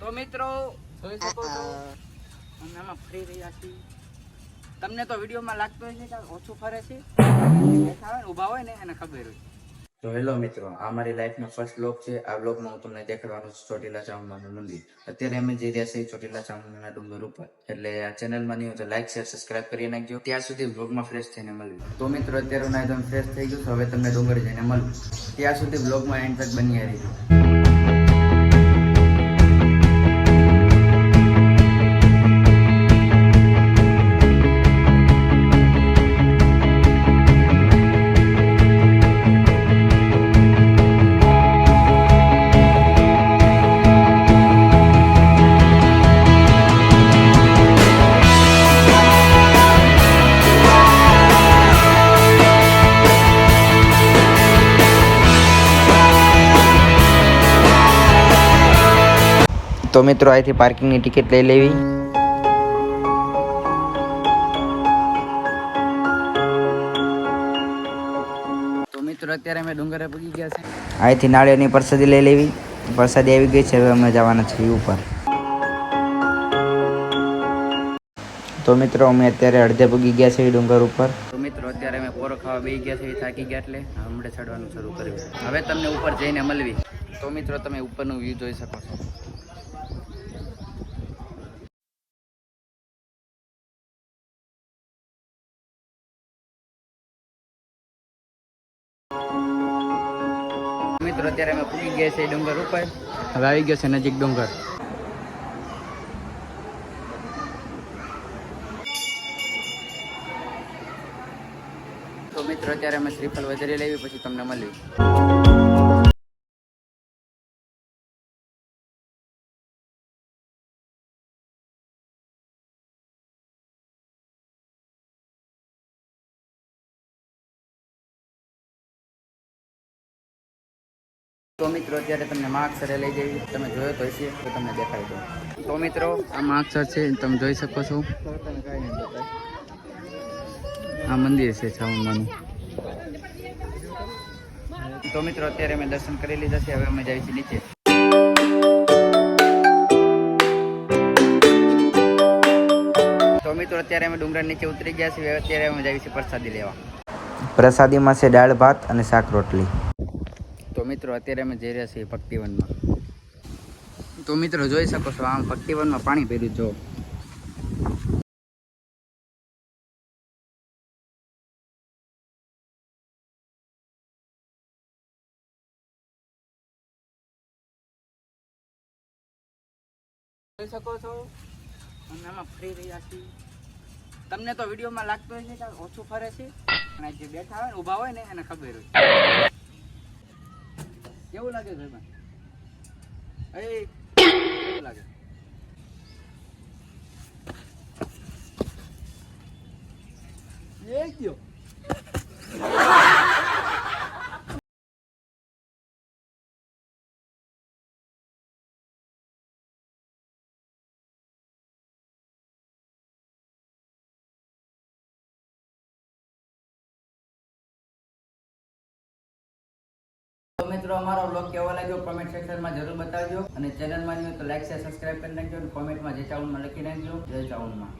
તો મિત્રો જોઈ શકો છો. અમે આમાં ફરી રહ્યા છીએ. તમને તો વિડીયોમાં લાગતો હશે કે ઓછું ફરે છે. ઊભા હોય ને એને ખબર હોય. તો હેલો મિત્રો આ મારી લાઈફનો ફર્સ્ટ બ્લોગ છે. આ બ્લોગમાં હું તમને દેખાડવાનું છું ચોટીલા ચામુંડાનું મંદિર. અત્યારે અમે જઈ રહ્યા છીએ ચોટીલા ચામુંડાના ડુંગર ઉપર. એટલે આ ચેનલમાં નહીં હોય તો લાઈક શેર સબસ્ક્રાઇબ કરી નાખજો. ત્યાં સુધી બ્લોગમાં ફ્રેશ થઈને મળ્યું તો મિત્રો અત્યારે હું એકદમ ફ્રેશ થઈ ગયું હવે તમને ડુંગર જઈને મળું ત્યાં સુધી બ્લોગમાં એન્ડ તક બની રહીજો. તો મિત્રો અહીંથી પાર્કિંગની ટિકિટ લઈ લેવી. તો મિત્રો અત્યારે અમે ડુંગરે પૂગી ગયા છે અહીંથી નાળિયેરની પ્રસાદી લઈ લેવી. પ્રસાદી આવી ગઈ છે હવે અમે જવાના છીએ ઉપર. તો મિત્રો અમે અત્યારે અડધે પૂગી ગયા છે ડુંગર ઉપર. તો મિત્રો અત્યારે અમે પોરો ખાવા બેસી ગયા છે થાકી ગયા એટલે હમણાં ચડવાનું શરૂ કર્યું. હવે તમને ઉપર જઈને મળવી. તો મિત્રો તમે ઉપરનું વ્યૂ જોઈ શકો છો. મિત્રો અત્યારે અમે પૂગી ગયા છે ડુંગર ઉપર. હવે આવી ગયો છે નજીક ડુંગર. તો મિત્રો અત્યારે અમે શ્રીફળ વધારી લેવી પછી તમને મળવી તો મિત્રો, અત્યારે તમને માર્ક્સરે લઈ જઈ તમે જોયો તો હશે, તો તમને દેખાય દો તો મિત્રો, આ માર્ક્સર છે તમે જોઈ શકો છો. આ મંદિર છે ચામુંડાનું તો મિત્રો, અત્યારે અમે દર્શન કરી લીધા છે, હવે અમે જઈએ છીએ નીચે. તો અત્યારે અમે ડુંગર નીચે ઉતરી ગયા છીએ અત્યારે અમે જઈએ પ્રસાદી લેવા. પ્રસાદીમાં છે દાળ ભાત અને શાક રોટલી. તો મિત્રો અત્યારે અમે જઈ રહ્યા છીએ ભક્તિવનમાં. તો મિત્રો જોઈ શકો છો, આમ ભક્તિવનમાં પાણી ભર્યું, જો. આમાં ફરી રહ્યા છીએ. તમને તો વિડીયોમાં લાગતું છે કે ઓછું ફરે છે અને જે બેઠા હોય ને, ઊભા હોય ને, એને ખબર હોય. કેવું લાગે ભાઈ એ લાગે? એ કયો? તો મિત્રો, અમારો બ્લોગ કેવો લાગ્યો કોમેન્ટ સેક્શનમાં જરૂર બતાવજો અને ચેનલમાં હોય તો લાઈક શેર સબસ્ક્રાઇબ કરી નાખજો અને કોમેન્ટમાં જે ચાઉનમાં લખી નાખજો, જય ચાવલમાં